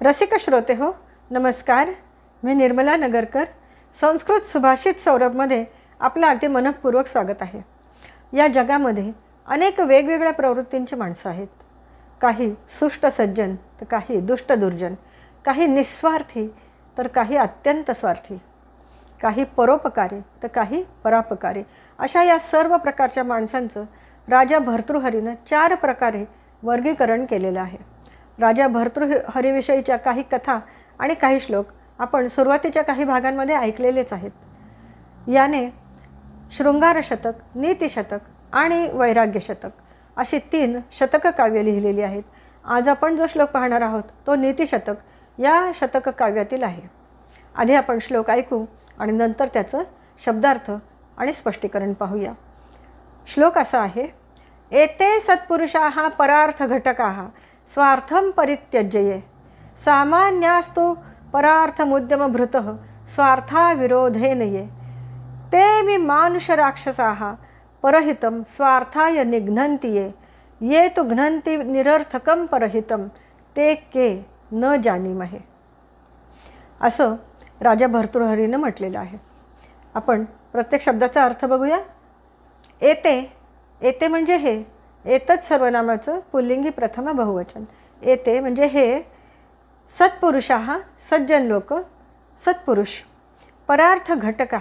रसिक श्रोते हो नमस्कार. मी निर्मला नगरकर. संस्कृत सुभाषित सौरभमध्ये आपलं अगदी मनपूर्वक स्वागत आहे. या जगामध्ये अनेक वेगवेगळ्या प्रवृत्तींची माणसं आहेत. काही सुष्ट सज्जन तर काही दुष्ट दुर्जन. काही निस्वार्थी तर काही अत्यंत स्वार्थी. काही परोपकारी तर काही परापकारी. अशा या सर्व प्रकारच्या माणसांचं राजा भर्तृहरीनं चार प्रकारे वर्गीकरण केलेलं आहे. राजा भर्तृहरीविषयीच्या काही कथा आणि काही श्लोक आपण सुरुवातीच्या काही भागांमध्ये ऐकलेलेच आहेत. याने शृंगार शतक नीतिशतक आणि वैराग्य शतक अशी तीन शतक काव्य लिहिलेली आहेत. आज आपण जो श्लोक पाहणार आहोत तो नीतिशतक या शतक काव्यातील आहे. आधी आपण श्लोक ऐकू आणि नंतर त्याचं शब्दार्थ आणि स्पष्टीकरण पाहूया. श्लोक असा आहे एते सत्पुरुषा परार्थ घटका स्वार्थं परित्यज्यये। सामान्यास्तु परार्थमुद्यमभृतः स्वार्थाविरोधेन ये ते मी मानुषराक्षसाः परहितं स्वार्थाय निघ्नन्ति ये ये तु घ्नन्ति निरर्थकं परहितं ते के न जानीमहे। असं राजा भर्तृहरीनं म्हटलेलं आहे। आपण प्रत्येक शब्दाचा अर्थ बघूया। येते येते म्हणजे हे एतच सर्वनामाचं पुल्लिंगी प्रथम बहुवचन. येते म्हणजे हे सत्पुरुषा सज्जन लोक सत्पुरुष. परार्थ घटक.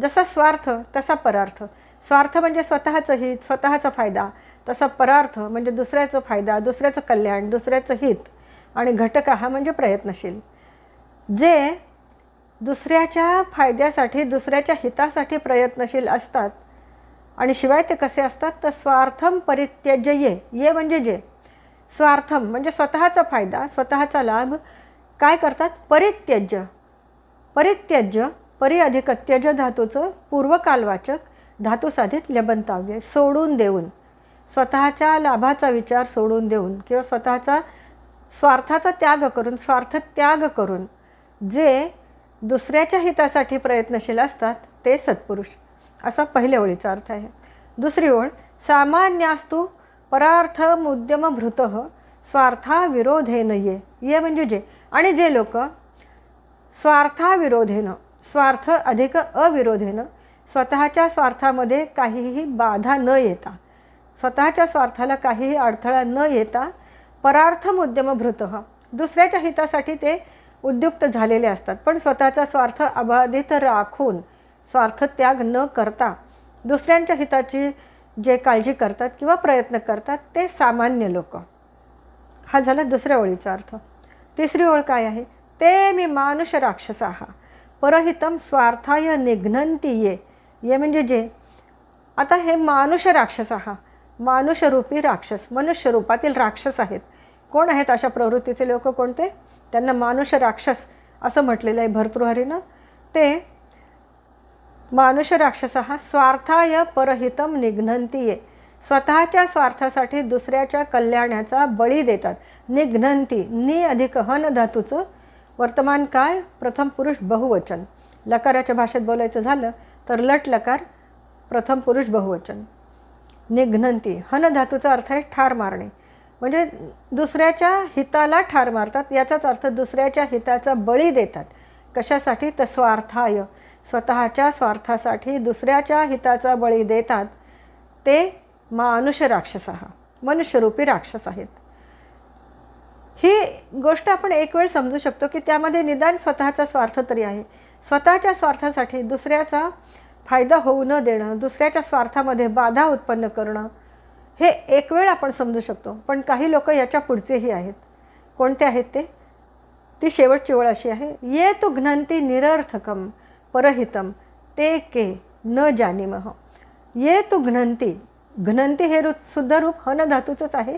जसा स्वार्थ तसा परार्थ. स्वार्थ म्हणजे स्वतःचं हित स्वतःचा फायदा. तसा परार्थ म्हणजे दुसऱ्याचं फायदा दुसऱ्याचं कल्याण दुसऱ्याचं हित. आणि घटक हा म्हणजे प्रयत्नशील. जे दुसऱ्याच्या फायद्यासाठी दुसऱ्याच्या हितासाठी प्रयत्नशील असतात आणि शिवाय ते कसे असतात? तर स्वार्थम परित्यज्य ये ये म्हणजे जे. स्वार्थम म्हणजे स्वतःचा फायदा स्वतःचा लाभ. काय करतात? परित्यज्य. परित्यज्य परि अधिक त्यज धातूचं पूर्वकालवाचक धातुसाधित लबंताव्य सोडून देऊन. स्वतःच्या लाभाचा विचार सोडून देऊन किंवा स्वतःचा स्वार्थाचा त्याग करून स्वार्थ त्याग करून जे दुसऱ्याच्या हितासाठी प्रयत्नशील असतात ते सत्पुरुष. असा पहिल्या ओळीचा अर्थ आहे. दुसरी ओळ सामान्यास्तू परार्थ मुद्यम भृत स्वार्थाविरोधेन ये ये म्हणजे जे? आणि जे लोक स्वार्थाविरोधेनं स्वार्थ अधिक अविरोधेनं स्वतःच्या स्वार्थामध्ये काहीही बाधा न येता स्वतःच्या स्वार्थाला काहीही अडथळा न येता परार्थ मुद्यम भृत दुसऱ्याच्या हितासाठी ते उद्युक्त झालेले असतात. पण स्वतःचा स्वार्थ अबाधित राखून स्वार्थ त्याग न करता दुसऱ्यांच्या हिताची जे काळजी करतात किंवा प्रयत्न करतात ते सामान्य लोक. हा झाला दुसऱ्या ओळीचा अर्थ. तिसरी ओळ काय आहे? ते मी मानुष राक्षसा परहितम स्वार्थाय निघ्नंती ये. ये म्हणजे जे? आता हे मानुष राक्षस हा मानुषरूपी राक्षस. मनुष्य रूपातील राक्षस आहेत. कोण आहेत अशा प्रवृत्तीचे लोक कोणते? त्यांना मानुष राक्षस असं म्हटलेलं आहे भर्तृहरीनं. ते मानुष राक्षस हा स्वार्थाय परहितम निघ्नंतीये. स्वतःच्या स्वार्थासाठी दुसऱ्याच्या कल्याणाचा बळी देतात. निघ्नंती नि अधिक हन धातूचं वर्तमान काळ प्रथम पुरुष बहुवचन. लकाराच्या भाषेत बोलायचं झालं तर लट लकार प्रथम पुरुष बहुवचन. निघ्नंती हन धातूचा अर्थ आहे ठार मारणे. म्हणजे दुसऱ्याच्या हिताला ठार मारतात याचाच अर्थ दुसऱ्याच्या हिताचा बळी देतात. कशासाठी? तर स्वार्थाय. स्वतःच्या स्वार्थासाठी दुसऱ्याच्या हिताचा बळी देतात ते मानुष राक्षस हा मनुष्यरूपी राक्षस आहेत. ही गोष्ट आपण एक वेळ समजू शकतो की त्यामध्ये निदान स्वतःचा स्वार्थ तरी आहे. स्वतःच्या स्वार्थासाठी दुसऱ्याचा फायदा होऊ न देणं दुसऱ्याच्या स्वार्थामध्ये बाधा उत्पन्न करणं हे एक वेळ आपण समजू शकतो. पण काही लोक याच्या पुढचेही आहेत. कोणते आहेत ते? ती शेवटची ओळ अशी आहे. ये तू घ्नंती निरर्थकम. परहितम ते के न जानिमह ये तू घ्नंती घ्नंती हे रूप सुद्धा रूप हन धातूचंच आहे।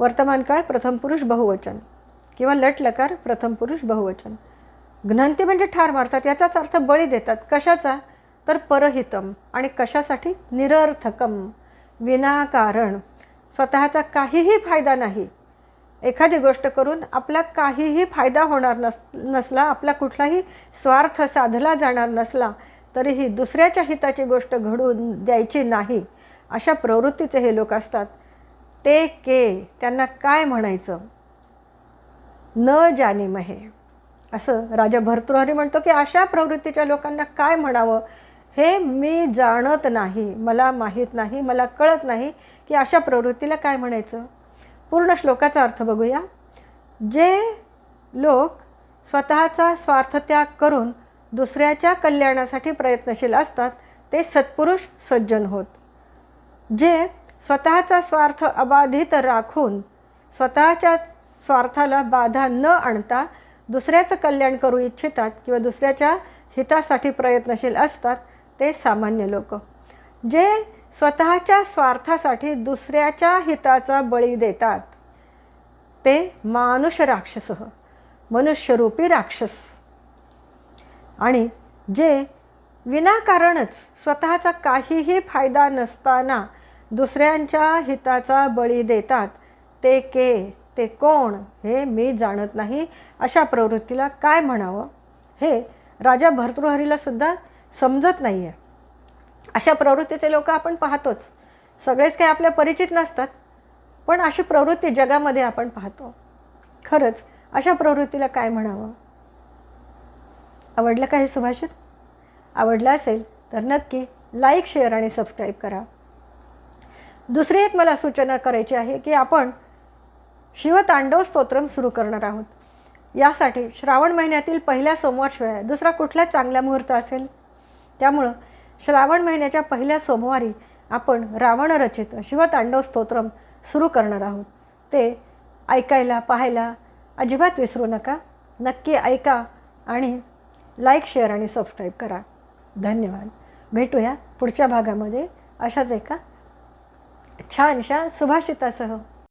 वर्तमान काळ प्रथम पुरुष बहुवचन किंवा लट लकार प्रथम पुरुष बहुवचन। घ्नंती म्हणजे ठार मारतात याचाच अर्थ बळी देतात। कशाचा? तर परहितम आणि कशासाठी? निरर्थकम। विनाकारण। स्वतःचा काहीही फायदा नाही। एखादी गोष्ट करून आपला काहीही फायदा होणार नस नसला आपला कुठलाही स्वार्थ साधला जाणार नसला तरीही दुसऱ्याच्या हिताची गोष्ट घडून द्यायची नाही अशा प्रवृत्तीचे हे लोक असतात. ते के त्यांना काय म्हणायचं? न जाणीमहे. असं राजा भर्तृहरी म्हणतो की अशा प्रवृत्तीच्या लोकांना काय म्हणावं? हे मी जाणत नाही. मला माहीत नाही. मला कळत नाही की अशा प्रवृत्तीला काय म्हणायचं? पूर्ण श्लोकाचा अर्थ बघूया. जे लोक स्वतःचा स्वार्थत्याग करून दुसऱ्याच्या कल्याणासाठी प्रयत्नशील असतात ते सत्पुरुष सज्जन होत. जे स्वतःचा स्वार्थ अबाधित राखून स्वतःच्या स्वार्थाला बाधा न आणता दुसऱ्याचं कल्याण करू इच्छितात किंवा दुसऱ्याच्या हितासाठी प्रयत्नशील असतात ते सामान्य लोक. जे स्वतःच्या स्वार्थासाठी दुसऱ्याच्या हिताचा बळी देतात. ते मानुष राक्षस मनुष्यरूपी राक्षस. आणि जे विनाकारणच स्वतःचा काहीही फायदा नसताना दुसऱ्यांच्या हिताचा बळी देतात ते के ते कोण हे मी जाणत नाही. अशा प्रवृत्तीला काय म्हणावं? हे राजा भर्तृहरीला सुद्धा समजत नाही आहे अशा प्रवृत्तीचे लोक आपण पाहतोच. सगळेच काही आपल्या परिचित नसतात पण अशी प्रवृत्ती जगामध्ये आपण पाहतो. खरंच अशा प्रवृत्तीला काय म्हणावं? आवडलं का हे सुभाषित? आवडलं असेल तर नक्की लाईक शेअर आणि सबस्क्राईब करा. दुसरी एक मला सूचना करायची आहे की आपण शिवतांडव स्तोत्रम सुरू करणार आहोत. यासाठी श्रावण महिन्यातील पहिल्या सोमवारशिवाय दुसरा कुठला चांगला मुहूर्त असेल? त्यामुळं श्रावण महिन्याच्या पहिल्या सोमवारी आपण रावण रचित शिवतांडव स्तोत्रम सुरू करणार आहोत. ते ऐकायला पाहायला अजिबात विसरू नका. नक्की ऐका आणि लाईक शेअर आणि सबस्क्राईब करा. धन्यवाद. भेटूया पुढच्या भागामध्ये अशाच एका छानशा सुभाषितासह.